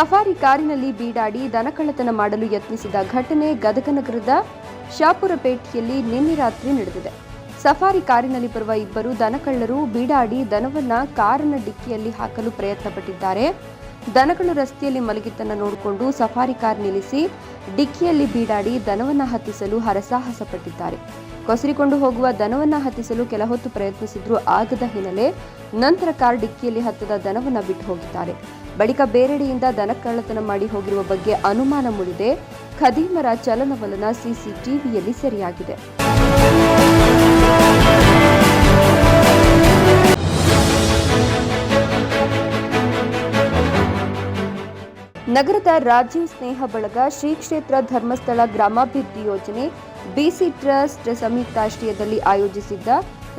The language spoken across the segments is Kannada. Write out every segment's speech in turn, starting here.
ಸಫಾರಿ ಕಾರಿನಲ್ಲಿ ಬೀಡಾಡಿ ದನಕಳ್ಳತನ ಮಾಡಲು ಯತ್ನಿಸಿದ ಘಟನೆ ಗದಗನಗರದ ಶಾಪುರಪೇಟೆಯಲ್ಲಿ ನಿನ್ನೆ ರಾತ್ರಿ ನಡೆದಿದೆ. ಸಫಾರಿ ಕಾರಿನಲ್ಲಿ ಬರುವ ಇಬ್ಬರು ದನಕಳ್ಳರು ಬೀಡಾಡಿ ದನವನ್ನ ಕಾರಿನ ಡಿಕ್ಕಿಯಲ್ಲಿ ಹಾಕಲು ಪ್ರಯತ್ನಪಟ್ಟಿದ್ದಾರೆ. ದನಗಳು ರಸ್ತೆಯಲ್ಲಿ ಮಲಗಿದ್ದನ್ನು ನೋಡಿಕೊಂಡು ಸಫಾರಿ ಕಾರ್ ನಿಲ್ಲಿಸಿ ಡಿಕ್ಕಿಯಲ್ಲಿ ಬೀಡಾಡಿ ದನವನ್ನ ಹತ್ತಿಸಲು ಹರಸಾಹಸ ಪಟ್ಟಿದ್ದಾರೆ ಕೊಸರಿಕೊಂಡು ಹೋಗುವ ದನವನ್ನ ಹತ್ತಿಸಲು ಕೆಲ ಹೊತ್ತು ಪ್ರಯತ್ನಿಸಿದ್ರೂ ಆಗದ ಹಿನ್ನೆಲೆ ನಂತರ ಕಾರ್ ಡಿಕ್ಕಿಯಲ್ಲಿ ಹತ್ತದ ದನವನ್ನ ಬಿಟ್ಟು ಹೋಗಿದ್ದಾರೆ. ಬಳಿಕ ಬೇರೆಡೆಯಿಂದ ದನ ಕಳ್ಳತನ ಮಾಡಿ ಹೋಗಿರುವ ಬಗ್ಗೆ ಅನುಮಾನ ಮೂಡಿದೆ. ಖದೀಮರ ಚಲನವಲನ ಸಿಸಿಟಿವಿಯಲ್ಲಿ ಸೆರೆಯಾಗಿದೆ. ನಗರದ ರಾಜೀವ್ ಸ್ನೇಹ ಬಳಗ ಶ್ರೀ ಕ್ಷೇತ್ರ ಧರ್ಮಸ್ಥಳ ಗ್ರಾಮಾಭಿವೃದ್ಧಿ ಯೋಜನೆ ಬಿಸಿ ಟ್ರಸ್ಟ್ ಸಂಯುಕ್ತಾಶ್ರಯದಲ್ಲಿ ಆಯೋಜಿಸಿದ್ದ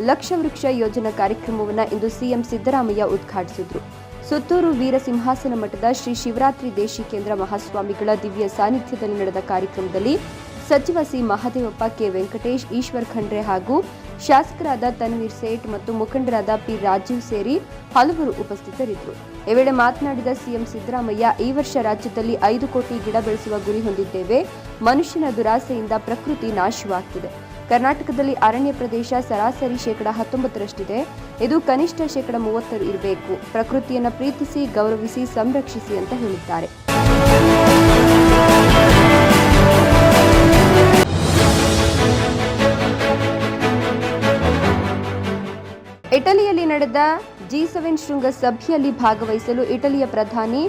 ಲಕ್ಷ ವೃಕ್ಷ ಯೋಜನಾ ಕಾರ್ಯಕ್ರಮವನ್ನು ಇಂದು ಸಿಎಂ ಸಿದ್ದರಾಮಯ್ಯ ಉದ್ಘಾಟಿಸಿದರು. ಸುತ್ತೂರು ವೀರಸಿಂಹಾಸನ ಮಠದ ಶ್ರೀ ಶಿವರಾತ್ರಿ ದೇಶಿಕೇಂದ್ರ ಮಹಾಸ್ವಾಮಿಗಳ ದಿವ್ಯ ಸಾನ್ನಿಧ್ಯದಲ್ಲಿ ನಡೆದ ಕಾರ್ಯಕ್ರಮದಲ್ಲಿ ಸಚಿವ ಸಿ ಮಹಾದೇವಪ್ಪ, ಕೆ ವೆಂಕಟೇಶ್, ಈಶ್ವರ್ ಖಂಡ್ರೆ ಹಾಗೂ ಶಾಸಕರಾದ ತನ್ವೀರ್ ಸೇಠ್ ಮತ್ತು ಮುಖಂಡರಾದ ಪಿ ರಾಜೀವ್ ಸೇರಿ ಹಲವರು ಉಪಸ್ಥಿತರಿದ್ದರು. ಈ ವೇಳೆ ಮಾತನಾಡಿದ ಸಿಎಂ ಸಿದ್ದರಾಮಯ್ಯ, ಈ ವರ್ಷ ರಾಜ್ಯದಲ್ಲಿ ಐದು ಕೋಟಿ ಗಿಡ ಬೆಳೆಸುವ ಗುರಿ ಹೊಂದಿದ್ದೇವೆ. ಮನುಷ್ಯನ ದುರಾಸೆಯಿಂದ ಪ್ರಕೃತಿ ನಾಶವಾಗ್ತಿದೆ. ಕರ್ನಾಟಕದಲ್ಲಿ ಅರಣ್ಯ ಪ್ರದೇಶ ಸರಾಸರಿ ಶೇಕಡ ಹತ್ತೊಂಬತ್ತರಷ್ಟಿದೆ. ಇದು ಕನಿಷ್ಠ ಶೇಕಡ ಮೂವತ್ತರು ಇರಬೇಕು. ಪ್ರಕೃತಿಯನ್ನು ಪ್ರೀತಿಸಿ, ಗೌರವಿಸಿ, ಸಂರಕ್ಷಿಸಿ ಅಂತ ಹೇಳಿದ್ದಾರೆ. ಇಟಲಿಯಲ್ಲಿ ನಡೆದ ಜಿ ಸೆವೆನ್ ಶೃಂಗ ಸಭೆಯಲ್ಲಿ ಭಾಗವಹಿಸಲು ಇಟಲಿಯ ಪ್ರಧಾನಿ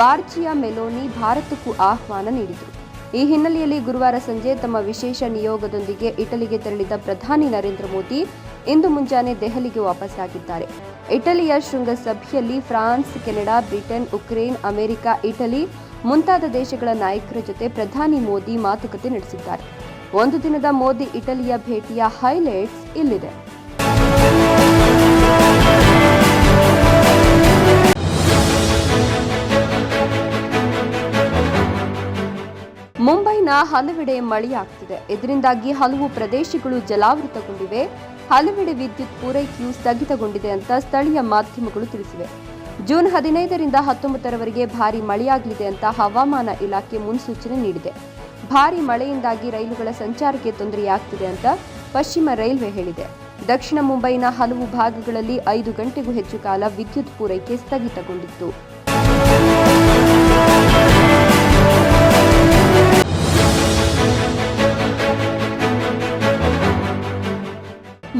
ಬಾರ್ಜಿಯಾ ಮೆಲೋನಿ ಭಾರತಕ್ಕೂ ಆಹ್ವಾನ ನೀಡಿದರು. ಈ ಹಿನ್ನೆಲೆಯಲ್ಲಿ ಗುರುವಾರ ಸಂಜೆ ತಮ್ಮ ವಿಶೇಷ ನಿಯೋಗದೊಂದಿಗೆ ಇಟಲಿಗೆ ತೆರಳಿದ ಪ್ರಧಾನಿ ನರೇಂದ್ರ ಮೋದಿ ಇಂದು ಮುಂಜಾನೆ ದೆಹಲಿಗೆ ವಾಪಸ್ಸಾಗಿದ್ದಾರೆ. ಇಟಲಿಯ ಶೃಂಗಸಭೆಯಲ್ಲಿ France, Canada, Britain, Ukraine, America, Italy ಮುಂತಾದ ದೇಶಗಳ ನಾಯಕರ ಜೊತೆ ಪ್ರಧಾನಿ ಮೋದಿ ಮಾತುಕತೆ ನಡೆಸಿದ್ದಾರೆ. ಒಂದು ದಿನದ ಮೋದಿ ಇಟಲಿಯ ಭೇಟಿಯ ಹೈಲೈಟ್ಸ್ ಇಲ್ಲಿದೆ. ಮುಂಬೈನ ಹಲವೆಡೆ ಮಳೆಯಾಗ್ತಿದೆ. ಇದರಿಂದಾಗಿ ಹಲವು ಪ್ರದೇಶಗಳು ಜಲಾವೃತಗೊಂಡಿವೆ. ಹಲವೆಡೆ ವಿದ್ಯುತ್ ಪೂರೈಕೆಯು ಸ್ಥಗಿತಗೊಂಡಿದೆ ಅಂತ ಸ್ಥಳೀಯ ಮಾಧ್ಯಮಗಳು ತಿಳಿಸಿವೆ. ಜೂನ್ ಹದಿನೈದರಿಂದ ಹತ್ತೊಂಬತ್ತರವರೆಗೆ ಭಾರಿ ಮಳೆಯಾಗಲಿದೆ ಅಂತ ಹವಾಮಾನ ಇಲಾಖೆ ಮುನ್ಸೂಚನೆ ನೀಡಿದೆ. ಭಾರಿ ಮಳೆಯಿಂದಾಗಿ ರೈಲುಗಳ ಸಂಚಾರಕ್ಕೆ ತೊಂದರೆಯಾಗ್ತಿದೆ ಅಂತ ಪಶ್ಚಿಮ ರೈಲ್ವೆ ಹೇಳಿದೆ. ದಕ್ಷಿಣ ಮುಂಬೈನ ಹಲವು ಭಾಗಗಳಲ್ಲಿ ಐದು ಗಂಟೆಗೂ ಹೆಚ್ಚು ಕಾಲ ವಿದ್ಯುತ್ ಪೂರೈಕೆ ಸ್ಥಗಿತಗೊಂಡಿತ್ತು.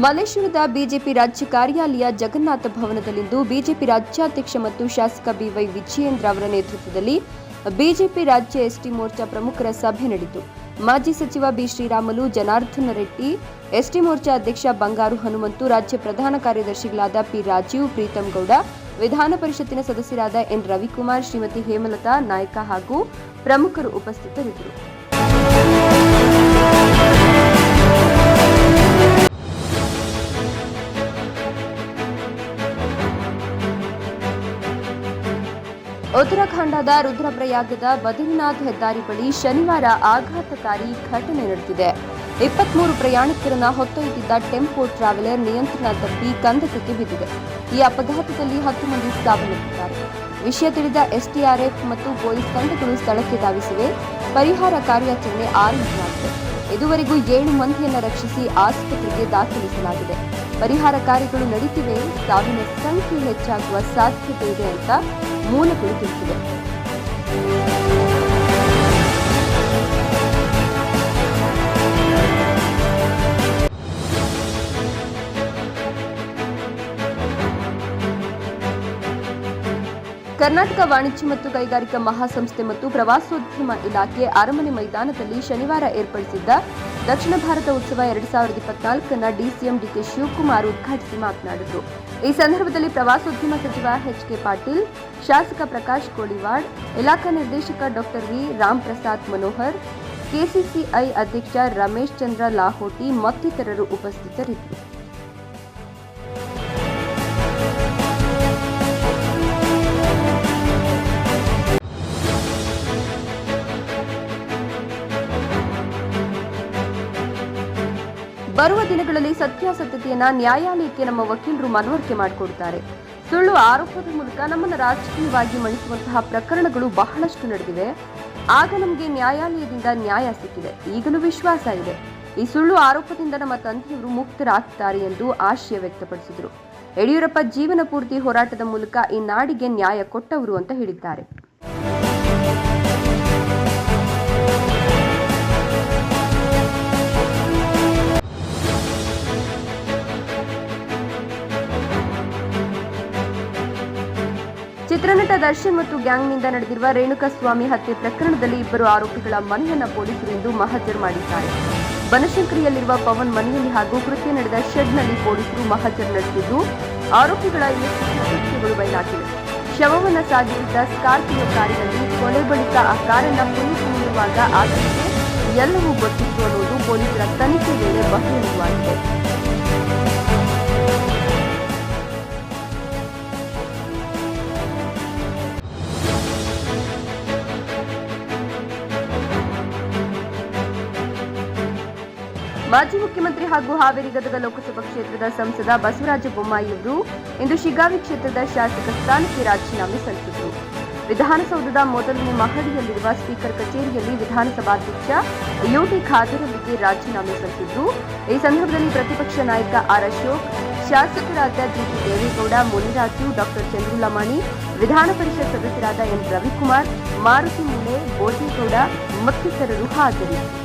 ಮಲೇಶ್ವರದ ಬಿಜೆಪಿ ರಾಜ್ಯ ಕಾರ್ಯಾಲಯ ಜಗನ್ನಾಥ ಭವನದಲ್ಲಿಂದು ಬಿಜೆಪಿ ರಾಜ್ಯಾಧ್ಯಕ್ಷ ಮತ್ತು ಶಾಸಕ ಬಿವೈ ವಿಜಯೇಂದ್ರ ಅವರ ನೇತೃತ್ವದಲ್ಲಿ ಬಿಜೆಪಿ ರಾಜ್ಯ ಎಸ್ಟಿ ಮೋರ್ಚಾ ಪ್ರಮುಖರ ಸಭೆ ನಡೆಯಿತು. ಮಾಜಿ ಸಚಿವ ಬಿ ಶ್ರೀರಾಮುಲು, ಜನಾರ್ದನ ರೆಡ್ಡಿ, ಎಸ್ಟಿ ಮೋರ್ಚಾ ಅಧ್ಯಕ್ಷ ಬಂಗಾರು ಹನುಮಂತು, ರಾಜ್ಯ ಪ್ರಧಾನ ಕಾರ್ಯದರ್ಶಿಗಳಾದ ಪಿ ರಾಜೀವ್, ಪ್ರೀತಂ ಗೌಡ, ವಿಧಾನ ಪರಿಷತ್ತಿನ ಸದಸ್ಯರಾದ ಎನ್ ರವಿಕುಮಾರ್, ಶ್ರೀಮತಿ ಹೇಮಲತಾ ನಾಯ್ಕ ಹಾಗೂ ಪ್ರಮುಖರು ಉಪಸ್ಥಿತರಿದ್ದರು. ಉತ್ತರಾಖಂಡದ ರುದ್ರಪ್ರಯಾಗದ ಬದ್ರಿನಾಥ್ ಹೆದ್ದಾರಿ ಬಳಿ ಶನಿವಾರ ಆಘಾತಕಾರಿ ಘಟನೆ ನಡೆದಿದೆ. ಇಪ್ಪತ್ಮೂರು ಪ್ರಯಾಣಿಕರನ್ನ ಹೊತ್ತೊಯ್ದಿದ್ದ ಟೆಂಪೋ ಟ್ರಾವೆಲರ್ ನಿಯಂತ್ರಣ ತಪ್ಪಿ ಕಂದಕಕ್ಕೆ ಬಿದ್ದಿದೆ. ಈ ಅಪಘಾತದಲ್ಲಿ ಹತ್ತು ಮಂದಿ ಸಾವನ್ನಪ್ಪಿದ್ದಾರೆ ವಿಷಯ ತಿಳಿದ ಎಸ್ಡಿಆರ್ಎಫ್ ಮತ್ತು ಪೊಲೀಸ್ ತಂಡಗಳು ಸ್ಥಳಕ್ಕೆ ಧಾವಿಸಿವೆ. ಪರಿಹಾರ ಕಾರ್ಯಾಚರಣೆ ಆರಂಭವಾಗಿದೆ. ಇದುವರೆಗೂ ಏಳು ಮಂದಿಯನ್ನು ರಕ್ಷಿಸಿ ಆಸ್ಪತ್ರೆಗೆ ದಾಖಲಿಸಲಾಗಿದೆ. ಪರಿಹಾರ ಕಾರ್ಯಗಳು ನಡೆಯುತ್ತಿವೆ ಸಾವಿನ ಸಂಖ್ಯೆ ಹೆಚ್ಚಾಗುವ ಸಾಧ್ಯತೆ ಇದೆ ಅಂತ ಮೂಲಗಳು ತಿಳಿಸಿವೆ ಕರ್ನಾಟಕ ವಾಣಿಜ್ಯ ಮತ್ತು ಕೈಗಾರಿಕಾ ಮಹಾಸಂಸ್ಥೆ ಮತ್ತು ಪ್ರವಾಸೋದ್ಯಮ ಇಲಾಖೆ ಅರಮನೆ ಮೈದಾನದಲ್ಲಿ ಶನಿವಾರ ಏರ್ಪಡಿಸಿದ್ದ ದಕ್ಷಿಣ ಭಾರತ ಉತ್ಸವ ಎರಡ್ ಸಾವಿರದ ಇಪ್ಪತ್ನಾಲ್ಕನ್ನ ಡಿಸಿಎಂ ಡಿಕೆ ಶಿವಕುಮಾರ್ ಉದ್ಘಾಟಿಸಿ ಮಾತನಾಡಿದರು. ಈ ಸಂದರ್ಭದಲ್ಲಿ ಪ್ರವಾಸೋದ್ಯಮ ಸಚಿವ ಎಚ್ ಕೆ ಪಾಟೀಲ್, ಶಾಸಕ ಪ್ರಕಾಶ್ ಕೋಳಿವಾಡ್ ಇಲಾಖಾ ನಿರ್ದೇಶಕ doctor V Ram Prasad Manohar, KCCI ಅಧ್ಯಕ್ಷ ರಮೇಶ್ ಚಂದ್ರ ಲಾಹೋಟಿ ಮತ್ತಿತರರು ಉಪಸ್ಥಿತರಿದ್ದರು. ಬರುವ ದಿನಗಳಲ್ಲಿ ಸತ್ಯಾಸತ್ಯತೆಯನ್ನ ನ್ಯಾಯಾಲಯಕ್ಕೆ ನಮ್ಮ ವಕೀಲರು ಮನವರಿಕೆ ಮಾಡಿಕೊಡುತ್ತಾರೆ ಸುಳ್ಳು ಆರೋಪದ ಮೂಲಕ ನಮ್ಮನ್ನು ರಾಜಕೀಯವಾಗಿ ಮಣಿಸುವಂತಹ ಪ್ರಕರಣಗಳು ಬಹಳಷ್ಟು ನಡೆದಿವೆ. ಆಗ ನಮಗೆ ನ್ಯಾಯಾಲಯದಿಂದ ನ್ಯಾಯ ಸಿಕ್ಕಿದೆ. ಈಗಲೂ ವಿಶ್ವಾಸ ಇದೆ. ಈ ಸುಳ್ಳು ಆರೋಪದಿಂದ ನಮ್ಮ ತಂದೆಯವರು ಮುಕ್ತರಾಗ್ತಾರೆ ಎಂದು ಆಶಯ ವ್ಯಕ್ತಪಡಿಸಿದರು. ಯಡಿಯೂರಪ್ಪ ಜೀವನ ಪೂರ್ತಿ ಹೋರಾಟದ ಮೂಲಕ ಈ ನಾಡಿಗೆ ನ್ಯಾಯ ಕೊಟ್ಟವರು ಅಂತ ಹೇಳಿದ್ದಾರೆ. ಚಿತ್ರನಟ ದರ್ಶನ್ ಮತ್ತು ಗ್ಯಾಂಗ್ನಿಂದ ನಡೆದಿರುವ ರೇಣುಕಾಸ್ವಾಮಿ ಹತ್ಯೆ ಪ್ರಕರಣದಲ್ಲಿ ಇಬ್ಬರು ಆರೋಪಿಗಳ ಮನೆಯನ್ನು ಪೊಲೀಸರು ಇಂದು ಮಹಜರ್ ಮಾಡಿದ್ದಾರೆ. ಬನಶಂಕರಿಯಲ್ಲಿರುವ ಪವನ್ ಮನೆಯಲ್ಲಿ ಹಾಗೂ ಕೃತ್ಯ ನಡೆದ ಶೆಡ್ನಲ್ಲಿ ಪೊಲೀಸರು ಮಹಜರ್ ನಡೆಸಿದ್ದು, ಆರೋಪಿಗಳ ಕೃತ್ಯಗಳು ಬಯಲಾಗಿವೆ. ಶವವನ್ನು ಸಾಗಿಸಿದ್ದ ಸ್ಕಾರ್ಪಿಯೋ ಕಾರಿನಲ್ಲಿ ಕೊಲೆ ಬಳಿಕ ಆ ಕಾರನ್ನ ಪೊಲೀಸರು ನೀಡುವಾಗ ಆತನಿಗೆ ಎಲ್ಲವೂ ಗೊತ್ತಿತ್ತು ಅನ್ನೋದು ಪೊಲೀಸರ ತನಿಖೆ ವೇಳೆ ಬಹಿರಂಗವಾಗಿದೆ ಮಾಜಿ ಮುಖ್ಯಮಂತ್ರಿ ಹಾಗೂ ಹಾವೇರಿ ಗದಗ ಲೋಕಸಭಾ ಕ್ಷೇತ್ರದ ಸಂಸದ ಬಸವರಾಜ ಬೊಮ್ಮಾಯಿ ಅವರು ಇಂದು ಶಿಗಾವಿ ಕ್ಷೇತ್ರದ ಶಾಸಕ ಸ್ಥಾನಕ್ಕೆ ರಾಜೀನಾಮೆ ಸಲ್ಲಿಸಿದರು. ವಿಧಾನಸೌಧದ ಮೊದಲನೇ ಮಹಡಿಯಲ್ಲಿರುವ ಸ್ಪೀಕರ್ ಕಚೇರಿಯಲ್ಲಿ ವಿಧಾನಸಭಾಧ್ಯಕ್ಷ ಯುಟಿ ಅವರಿಗೆ ರಾಜೀನಾಮೆ ಸಲ್ಲಿಸಿದ್ದು, ಈ ಸಂದರ್ಭದಲ್ಲಿ ಪ್ರತಿಪಕ್ಷ ನಾಯಕ ಆರ್ ಅಶೋಕ್ ಶಾಸಕರಾದ ಜಿಟಿ ದೇವೇಗೌಡ, ಮುನಿರಾಜು ಡಾಕ್ಟರ್ ಚಂದ್ರುಲಮಾಣಿ, ವಿಧಾನ ಪರಿಷತ್ ಸದಸ್ಯರಾದ ಎನ್. ರವಿಕುಮಾರ್, ಮಾರುತಿ ಮುಲೆ ಬೋಜೇಗೌಡ ಮತ್ತಿತರರು ಹಾಜರಿದ್ದರು.